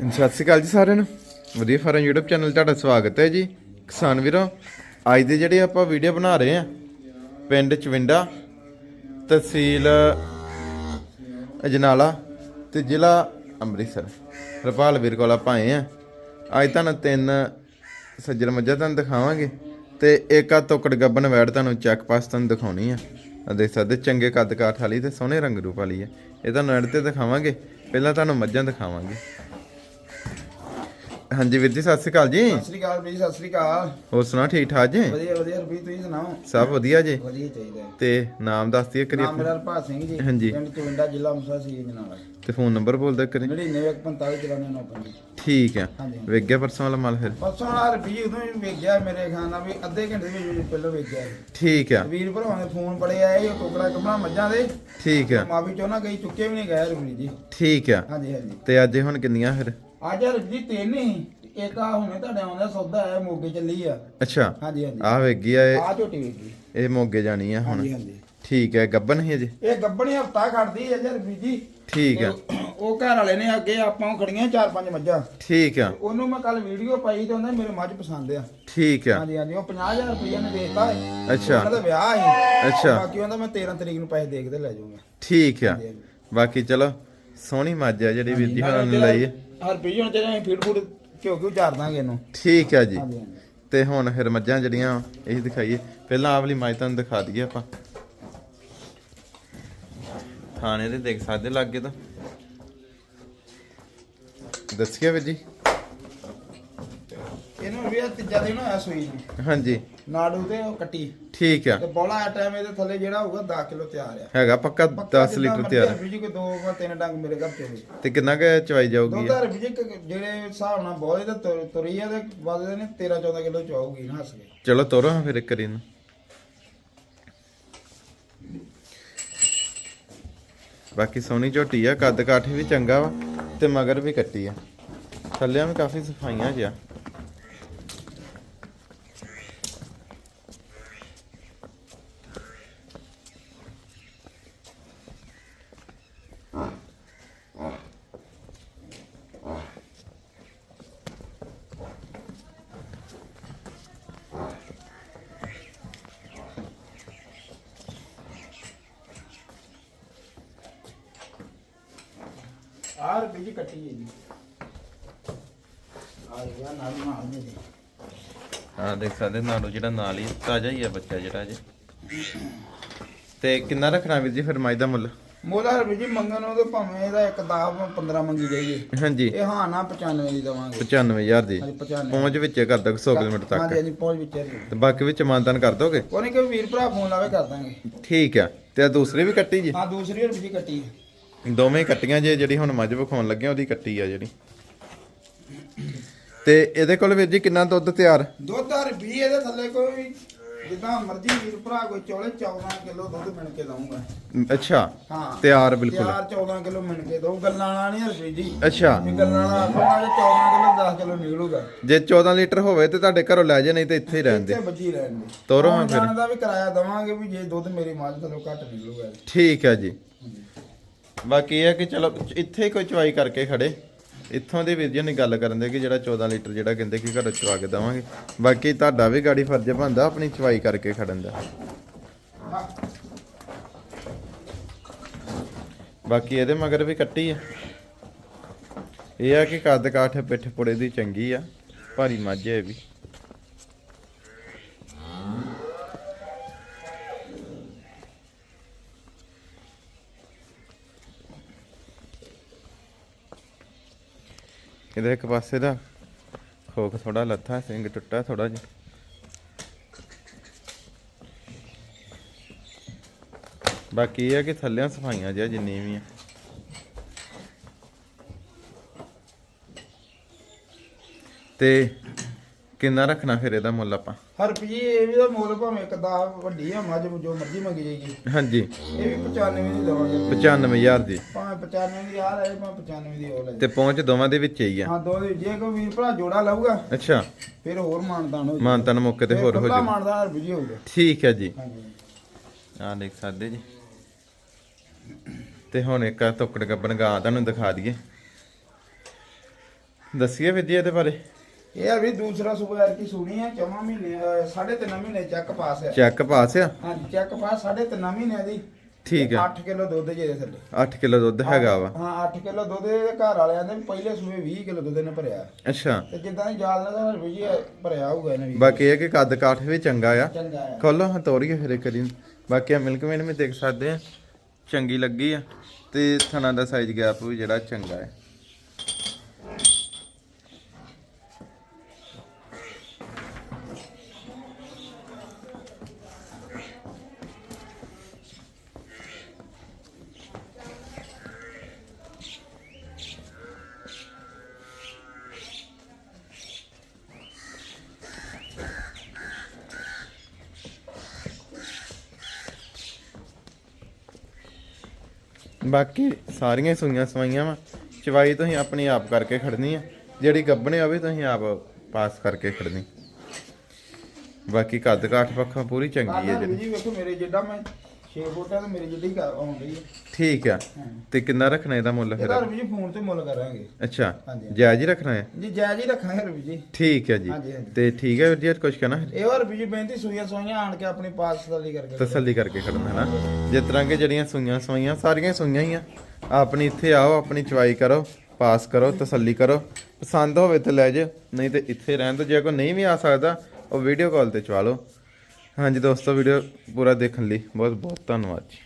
ਸਤਿ ਸ਼੍ਰੀ ਅਕਾਲ ਜੀ ਸਾਰਿਆਂ ਨੂੰ। ਵਧੀਆ ਫਾਰਮ YouTube ਚੈਨਲ ਤੁਹਾਡਾ ਸਵਾਗਤ ਹੈ ਜੀ। ਕਿਸਾਨ ਵੀਰੋ, ਅੱਜ ਦੇ ਜਿਹੜੇ ਆਪਾਂ ਵੀਡੀਓ ਬਣਾ ਰਹੇ ਆ ਪਿੰਡ ਚਵਿੰਡਾ, ਤਹਿਸੀਲ ਅਜਨਾਲਾ ਤੇ ਜ਼ਿਲ੍ਹਾ ਅੰਮ੍ਰਿਤਸਰ। ਰਪਾਲ ਵੀਰ ਕੋਲ ਆਪਾਂ ਆਏ ਆ ਅੱਜ ਤੁਹਾਨੂੰ ਤਿੰਨ ਸੱਜਰ ਮੱਝਾਂ ਤੁਹਾਨੂੰ ਦਿਖਾਵਾਂਗੇ ਤੇ ਇੱਕ ਆ ਤੋਕੜ ਗੱਬਨ ਵੈੜ ਤੁਹਾਨੂੰ ਚੱਕ ਪਾਸ ਤੁਹਾਨੂੰ ਦਿਖਾਉਣੀ ਆ। ਆ ਦੇਖ ਸਕਦੇ ਚੰਗੇ ਕੱਦ ਕਾਠ ਵਾਲੀ ਤੇ ਸੋਹਣੇ ਰੰਗ ਰੂਪ ਵਾਲੀ ਆ। ਇਹ ਤੁਹਾਨੂੰ ਐਡ ਤੇ ਦਿਖਾਵਾਂਗੇ। ਪਹਿਲਾਂ ਤੁਹਾਨੂੰ ਮੱਝਾਂ ਦਿਖਾਵਾਂਗੇ। ਹਾਂਜੀ ਵੀਰ ਜੀ ਸਤਿ ਸ਼੍ਰੀ ਅਕਾਲ ਜੀ। ਸਤਿ ਸ੍ਰੀ ਅਕਾਲ ਵੀ ਸਤਿ ਸ੍ਰੀ ਅਕਾਲ। ਹੋਰ ਸੁਣਾ ਠੀਕ ਠਾਕ ਜੀ? ਵਧੀਆ ਵਧੀਆ ਰਵੀ ਤੁਸੀਂ ਸੁਣਾਓ? ਸਭ ਵਧੀਆ ਜੀ। ਵਧੀਆ ਚਾਹੀਦਾ। ਤੇ ਨਾਮ ਦੱਸ ਦਈਏ ਕਰੀ ਨਾਮ ਮੇਰਾ ਹਰਪਾਲ ਸਿੰਘ ਜੀ ਹਾਂਜੀ। ਪਿੰਡ ਚਵਿੰਡਾ ਜ਼ਿਲ੍ਹਾ ਮੁਸਾ ਸੀ ਜਨਾਲਾ ਤੇ ਫੋਨ ਨੰਬਰ ਬੋਲ ਦੇ ਕਰੀ 9945 ਚਲਾਣੇ ਨਾ ਪੰਜੀ। ਠੀਕ ਆ। ਵੇਖ ਗਿਆ ਪਰਸੋਂ ਵਾਲਾ ਮਾਲ ਫਿਰ? ਪਰਸੋਂ ਵਾਲਾ ਰਵੀ ਉਦੋਂ ਹੀ ਵੇਖ ਗਿਆ ਮੇਰੇ ਨਾਲ ਵੀ ਅੱਧੇ ਘੰਟੇ ਵਿੱਚ ਪਹਿਲਾਂ ਵੇਖ ਗਿਆ ਠੀਕ ਆ। ਵੀਰ ਭਰਾਵਾਂ ਦੇ ਫੋਨ ਬੜੇ ਆਏ ਉਹ ਟੋਕਰਾ ਕਪੜਾ ਮੱਝਾਂ ਦੇ। ਠੀਕ ਆ। ਮਾਵੀ ਚੋਂ ਨਾ ਗਈ ਚੁੱਕੇ ਵੀ ਨਹੀਂ ਗਏ ਰਵੀ ਜੀ। ਠੀਕ ਆ। ਹਾਂਜੀ ਹਾਂਜੀ। ਤੇ ਅੱਜ ਹੁਣ ਕਿੰਨੀਆਂ ਫਿਰ? ਅੱਜ ਰਵੀ ਜੀ ਤਿੰਨ ਹੀ। ਇੱਕ ਆ ਹੁਣੇ ਤੁਹਾਡੇ ਆਉਂਦਾ ਸੌਦਾ ਆਇਆ ਮੋਗੇ ਚੱਲੀ ਆ। ਅੱਛਾ। ਹਾਂਜੀ ਹਾਂਜੀ। ਆ ਵੇਖ ਗਿਆ ਇਹ। ਆ ਝੋਟੀ ਵੇਖ। ਗਈ ਇਹ ਮੋਗੇ ਜਾਣੀ ਆ ਹੁਣ। ਹਾਂਜੀ ਹਾਂਜੀ। ਠੀਕ ਹੈ ਗੱਬਨ ਹੀ ਅਜੇ ਇਹ ਗੱਬਣੀ ਹਫਤਾ ਖੜਦੀ ਹੈ ਜੀ ਰਵੀ ਜੀ। ਠੀਕ ਆ। ਤੇ ਉਹ ਘਰ ਵਾਲੇ ਨੇ ਅੱਗੇ ਆਪਾਂ ਖੜੀਆਂ ਚਾਰ ਪੰਜ ਮੱਝਾਂ। ਠੀਕ ਆ। ਉਹਨੂੰ ਮੈਂ ਕੱਲ ਵੀਡੀਓ ਪਾਈ ਤੇ ਉਹਨੇ ਮੇਰੇ ਮੱਝ ਪਸੰਦ ਆ। ਠੀਕ ਆ। ਹਾਂਜੀ ਹਾਂਜੀ। ਉਹ 50000 ਰੁਪਏ ਨੇ ਦੇਤਾ ਹੈ ਅੱਛਾ। ਉਹਨਾਂ ਦਾ ਵਿਆਹ ਸੀ। ਅੱਛਾ। ਬਾਕੀ ਉਹਦਾ ਮੈਂ 13 ਤਰੀਕ ਨੂੰ ਪੈਸੇ ਦੇ ਕੇ ਤੇ ਲੈ ਜਾਊਂਗਾ। ਠੀਕ ਆ। ਬਾਕੀ ਚਲੋ ਸੋਹਣੀ ਮੱਝ ਆ ਜਿਹੜੀ ਵੀਰ ਜੀ ਨੇ ਲਈ ਹੈ ਹਰ ਰੁਪਏ ਹੁਣ ਜਿਹੜੇ ਫੀਡ ਫੂਡ ਘਿਓ ਘਿਓ ਚਾਰ ਦਾਂਗੇ ਇਹਨੂੰ। ਠੀਕ ਆ ਜੀ। ਹਾਂਜੀ ਹਾਂਜੀ। ਤੇ ਹੁਣ ਫਿਰ ਮੱਝਾਂ ਜਿਹੜੀਆਂ ਇਹ ਦਿਖਾਈਏ। ਪਹਿਲਾਂ ਆਹ ਵਾਲੀ ਮੱਝ ਤੁਹਾਨੂੰ ਦਿਖਾ ਦਈਏ ਆਪਾਂ। ਥਾਣੇ ਦੇ ਦੇਖ ਸਕਦੇ ਲੱਗੇ ਤਾਂ। ਦੱਸਿਆ ਵੀਰ ਜੀ। ਇਹਨੂੰ ਵੀ ਇਹ ਤੀਜਾ ਦਿਨ ਹੋਇਆ ਸੂਈ ਨੂੰ। ਹਾਂਜੀ। ਨਾੜੂ ਤੇ ਉਹ ਕੱਟੀ। ਠੀਕ ਆ। ਤੇ ਬੋਲਾ ਟਾਈਮ ਇਹਦੇ ਥੱਲੇ ਜਿਹੜਾ ਹੋਊਗਾ 10 ਕਿਲੋ ਤਿਆਰ ਆ। ਹੈਗਾ ਪੱਕਾ 10 ਲੀਟਰ ਤਿਆਰ ਵੀ ਜੀ ਕੋਈ ਦੋ ਜਾਂ ਤਿੰਨ ਡੰਗ ਮੇਰੇ ਘਰ ਤੇ ਤੇ ਕਿੰਨਾ ਕੁ ਚਵਾਈ ਜਾਊਗੀ ਦੁੱਧ ਵੀ ਜੀ ਜਿਹੜੇ ਹਿਸਾਬ ਨਾਲ ਬੋਲੇ ਤੇ ਤੁਰ- ਆ ਤੇ ਵੱਧਦੇ ਨੇ 13 14 ਕਿਲੋ ਚਾਹੂਗੀ ਨਾ ਹੱਸ ਕੇ। ਚਲੋ ਤੋਰੋ ਫਿਰ ਇੱਕ ਵਾਰੀ ਨੂੰ ਬਾਕੀ ਸੋਹਣੀ ਝੋਟੀ ਆ ਕੱਦ ਕਾਠ ਵੀ ਚੰਗਾ ਵਾ ਤੇ ਮਗਰ ਵੀ ਕੱਟੀ ਆ। ਥੱਲਿਆਂ ਵੀ ਕਾਫੀ ਸਫਾਈਆਂ ਜਿਆ ਆਰ ਵੀ ਜੀ ਕੱਟੀ ਹੈ ਜੀ। ਆ ਗਿਆ ਨਾਲ ਨਾਲ ਦੇ ਦੇ ਹਾਂ ਦੇਖ ਸਕਦੇ ਨਾਲੋਂ ਜਿਹੜਾ ਨਾਲ ਹੀ ਤਾਜ਼ਾ ਹੀ ਆ ਬੱਚਾ ਜਿਹੜਾ ਜੇ ਤੇ ਕਿੰਨਾ ਰੱਖਣਾ ਵੀਰ ਜੀ ਫਿਰ ਮੱਝ ਦਾ ਮੁੱਲ? ਮੋਲਾ ਵੀ ਜੀ ਮੰਗਣ ਉਹਦੇ ਭਾਵੇਂ ਇਹਦਾ ਇੱਕ 10 15 ਮੰਗੀ ਜਾਈਏ। ਹਾਂਜੀ। ਇਹ ਹਾਂ ਨਾ 95 ਦੀ ਦਵਾਂਗੇ। 95000 ਦੀ। ਹਾਂਜੀ 95 ਪਹੁੰਚ ਵਿੱਚ ਕਰ ਦੋ 100 ਕਿਲੋਮੀਟਰ ਹਾਂਜੀ ਤੱਕ। ਹਾਂਜੀ ਪਹੁੰਚ ਵਿੱਚ ਹੈ ਜੀ। ਤੇ ਬਾਕੀ ਵਿੱਚ ਮਾਨਤਨ ਕਰ ਦੋਗੇ? ਉਹਨੇ ਕਿ ਵੀਰ ਭਰਾ ਫੋਨ ਲਾਵੇ ਕਰ ਦਾਂਗੇ। ਠੀਕ ਆ ਤੇ ਆਹ ਦੂਸਰੀ ਵੀ ਕੱਟੀ ਜੀ? ਹਾਂ ਦੂਸਰੀ ਵੀ ਜੀ ਕੱਟੀ ਹੈ। ਦੋਵੇਂ ਕੱਟੀਆਂ ਜੇ ਜਿਹੜੀ ਹੁਣ ਮੱਝ ਵਿਖਾਉਣ ਲੱਗੇ ਉਹਦੀ ਕੱਟੀ ਆ ਜਿਹੜੀ। ਤੇ ਇਹਦੇ ਕੋਲ ਵੀਰ ਜੀ ਕਿੰਨਾ ਦੁੱਧ ਤਿਆਰ? ਦੁੱਧ ਹਰ ਵੀ ਇਹਦੇ ਥੱਲੇ ਕੋਈ ਜਿੱਦਾਂ ਮਰਜ਼ੀ ਵੀਰ ਭਰਾ ਕੋਈ ਚੋਲੇ 14 ਕਿਲੋ ਦੁੱਧ ਮਿਣ ਕੇ ਦਊਂਗਾ। ਅੱਛਾ ਹਾਂ ਤਿਆਰ ਬਿਲਕੁਲ। ਤਿਆਰ 14 ਕਿਲੋ ਮਿਣ ਕੇ ਦਊ। ਗੱਲਾਂ ਨਾਲ ਨਹੀਂ ਹਰਪੀ ਜੀ। ਅੱਛਾ। ਵੀ ਗੱਲਾਂ ਨਾਲ ਆਖੂਗਾ ਜੇ 14 ਕਿਲੋ 10 ਕਿਲੋ ਨਿਕਲੂਗਾ। ਜੇ 14 ਲੀਟਰ ਹੋਵੇ ਤੇ ਤੁਹਾਡੇ ਘਰੋਂ ਲੈ ਜਾ ਨਹੀਂ ਤੇ ਇੱਥੇ ਹੀ ਰਹਿਣ ਦੇ। ਇੱਥੇ ਬੱਜੀ ਰਹਿਣ ਦੇ। ਤੋਰੋ ਹਾਂ ਫਿਰ। ਦਾ ਵੀ ਕਿਰਾਇਆ ਦਵਾਂਗੇ ਵੀ ਜੇ ਦੁੱਧ ਮੇਰੀ ਮੱਝ ਥੱਲੋਂ ਘੱਟ ਨਿਕਲੂਗਾ। ਠੀਕ ਆ ਜੀ। ਬਾਕੀ ਇਹ ਆ ਕਿ ਚਲੋ, ਇੱਥੇ ਕੋਈ ਚਵਾਈ ਕਰਕੇ ਖੜੇ। ਇੱਥੋਂ ਦੇ ਵੀਰ ਜੀ ਨੇ ਗੱਲ ਕਰਨ ਦੇ ਕਿ ਜਿਹੜਾ 14 ਲੀਟਰ ਜਿਹੜਾ ਕਹਿੰਦੇ ਕਿ ਘਰੋਂ ਚਵਾ ਕੇ ਦਵਾਂਗੇ। ਬਾਕੀ ਤੁਹਾਡਾ ਵੀ ਗਾੜੀ ਫਰਜ਼ ਬਣਦਾ ਆਪਣੀ ਚਵਾਈ ਕਰਕੇ ਖੜਨ ਦਾ। ਬਾਕੀ ਇਹਦੇ ਮਗਰ ਵੀ ਕੱਟੀ ਆ। ਇਹ ਆ ਕਿ ਕੱਦ ਕਾਠ ਪਿੱਠ ਪੁੜੇ ਦੀ ਚੰਗੀ ਆ, ਭਾਰੀ ਮੱਝ ਹੈ ਇਹ ਵੀ। ਇਹਦੇ ਇੱਕ ਪਾਸੇ ਦਾ। ਖੋਖ ਥੋੜਾ ਲੱਥਾ, ਸਿੰਗ ਟੁੱਟਾ ਥੋੜਾ ਜਿਹਾ। ਬਾਕੀ ਇਹ ਆ ਕਿ ਥੱਲਿਆਂ ਸਫਾਈਆਂ ਜਿਆ ਜਿੰਨੀ ਵੀ ਆ। ਤੇ ਕਿੰਨਾ ਰੱਖਣਾ ਫਿਰ ਇਹਦਾ ਮੁੱਲ ਆਪਾਂ? ਹਰ ਪੀ ਇਹ ਵੀ ਦਾ ਮੁੱਲ ਭਾਵੇਂ ਇੱਕ ਦਾ ਵੱਡੀ ਆ ਮੱਝ ਜੋ ਮਰਜ਼ੀ ਮੰਗੀ ਜਾਏਗੀ ਹਾਂਜੀ। ਇਹ ਵੀ 95 ਦੀ ਦਵਾਂਗੇ 95000 ਦੀ। ਭਾਵੇਂ 95 ਦੀ ਆ ਰਹੇ ਭਾਵੇਂ 95 ਦੀ ਉਹ ਲੈ ਤੇ ਪਹੁੰਚ ਦੋਵਾਂ ਦੇ ਵਿੱਚ ਹੀ ਆ। ਹਾਂ ਦੋ ਦੇ ਜੇ ਕੋਈ ਵੀਰ ਭਰਾ ਜੋੜਾ ਲਊਗਾ ਅੱਛਾ। ਫਿਰ ਹੋਰ ਮਾਨਦਾਨ ਹੋ ਮਾਨਤਨ ਮੌਕੇ ਤੇ ਹੋਰ ਹੋ ਜੂ ਮਾਨਦਾਨ ਹਰ ਵੀ ਹੋਊਗਾ ਠੀਕ ਹੈ ਜੀ। ਹਾਂਜੀ। ਆ ਦੇਖ ਸਕਦੇ ਜੀ। ਤੇ ਹੁਣ ਇੱਕ ਆ ਟੁਕੜ ਗੱਬਣ ਗਾਂ ਤੁਹਾਨੂੰ ਦਿਖਾ ਦਈਏ। ਦੱਸੀਏ ਜੀ ਇਹਦੇ ਬਾਰੇ। ਇਹ ਆ ਵੀ ਦੂਸਰਾ ਸੂਬਾ ਕੀ ਸੁਣੀ ਹੈ ਚੌਵਾਂ ਮਹੀਨੇ ਅਹ, ਸਾਢੇ ਤਿੰਨ ਮਹੀਨੇ ਚੈੱਕ ਪਾਸ ਹੈ ਚੈੱਕ ਪਾਸ ਆ? ਹਾਂਜੀ ਚੈੱਕ ਪਾਸ ਸਾਢੇ ਤਿੰਨ ਮਹੀਨਿਆਂ ਦੀ। ਠੀਕ ਹੈ 8 ਕਿਲੋ ਦੁੱਧ ਜੇ ਥੱਲੇ। 8 ਕਿਲੋ ਦੁੱਧ ਹੈਗਾ ਵਾ। ਹਾਂ 8 ਕਿਲੋ ਦੁੱਧ ਇਹਦੇ ਘਰ ਵਾਲਿਆਂ ਦੇ ਪਹਿਲੇ ਸੂਬੇ 20 ਕਿਲੋ ਦੁੱਧ ਨੇ ਭਰਿਆ। ਅੱਛਾ। ਤੇ ਜਿੱਦਾਂ ਜਾਲ ਨਾਲ ਵੀ ਜੀ ਭਰਿਆ ਹੋਊਗਾ ਇਹਨੇ ਵੀ। ਬਾਕੀ ਇਹ ਕਿ ਕੱਦ ਕਾਠ ਵੀ ਚੰਗਾ ਆ। ਚੰਗਾ ਆ। ਖੋਲੋ ਹਾਂ ਤੋਰੀਏ ਫਿਰ ਇੱਕ ਵਾਰੀ। ਬਾਕੀ ਆ ਮਿਲਕ ਮੈਨ ਵੀ ਦੇਖ ਸਕਦੇ ਆ। ਚੰਗੀ ਲੱਗੀ ਆ। ਤੇ ਥਣਾ ਦਾ ਸਾਈਜ਼ ਗੈਪ ਵੀ ਜਿਹੜਾ ਚੰਗਾ ਹੈ ਬਾਕੀ ਸਾਰੀਆਂ ਸੂਈਆਂ ਸਵਾਈਆਂ ਵਾ। ਚਵਾਈ ਤੁਸੀਂ ਆਪਣੀ ਆਪ ਕਰਕੇ ਖੜਨੀ ਆ। ਜਿਹੜੀ ਗੱਬਣੇ ਹੋਵੇ ਤੁਸੀਂ ਆਪ ਪਾਸ ਕਰਕੇ ਖੜਨੀ। ਬਾਕੀ ਕੱਦ ਕਾਠ ਪੱਖੋਂ ਪੂਰੀ ਚੰਗੀ ਹੈ ਜਿਹੜੀ। ਜੀ ਵੇਖੋ ਮੇਰੇ ਜਿੱਡਾ ਮੈਂ 6 ਫੁੱਟਾਂ ਤੇ ਮੇਰੇ ਜਿੱਡੀ ਘਰ ਆਉਣ ਡਈ ਹੈ ਠੀਕ ਆ। ਤੇ ਕਿੰਨਾ ਰੱਖਣਾ ਇਹਦਾ ਮੁੱਲ ਫਿਰ? ਇਹਦਾ ਰਵੀ ਜੀ ਫੋਨ ਤੇ ਮੁੱਲ ਕਰਾਂਗੇ। ਅੱਛਾ। ਹਾਂਜੀ। ਜਾਇਜ਼ ਹੀ ਰੱਖਣਾ ਹੈ? ਜੀ ਜਾਇਜ਼ ਹੀ ਰੱਖਾਂਗੇ ਰਵੀ ਜੀ। ਠੀਕ ਹੈ ਜੀ। ਹਾਂਜੀ, ਹਾਂਜੀ। ਤੇ ਠੀਕ ਹੈ ਵੀਰ ਜੀ ਕੁਝ ਕਹਿਣਾ? ਇਹ ਹੋਰ ਵੀ ਜੀ ਬੇਨਤੀ ਸੂਈਆਂ ਸੂਈਆਂ ਆਣ ਕੇ ਆਪਣੀ ਪਾਸ ਤਸੱਲੀ ਕਰਕੇ ਤਸੱਲੀ ਕਰਕੇ ਖੜਨਾ ਹੈ ਨਾ? ਜਿਸ ਤਰ੍ਹਾਂ ਕਿ ਜਿਹੜੀਆਂ ਸੂਈਆਂ ਸਵਾਈਆਂ ਸਾਰੀਆਂ ਸੂਈਆਂ ਹੀ ਆ। ਆਪਣੀ ਇੱਥੇ ਆਓ ਆਪਣੀ ਚਵਾਈ ਕਰੋ ਪਾਸ ਕਰੋ ਤਸੱਲੀ ਕਰੋ। ਪਸੰਦ ਹੋਵੇ ਤੇ ਲੈ ਜਾਓ ਨਹੀਂ ਤੇ ਇੱਥੇ ਰਹਿਣ ਦੋ ਜੇ ਕੋਈ ਨਹੀਂ ਵੀ ਆ ਸਕਦਾ ਉਹ ਵੀਡੀਓ ਕਾਲ ਤੇ ਚਵਾ ਲਓ। ਹਾਂਜੀ ਦੋਸਤੋ ਵੀਡੀਓ ਪੂਰਾ ਦੇਖਣ ਲਈ ਬਹੁਤ ਬਹੁਤ ਧੰਨਵਾਦ ਜੀ।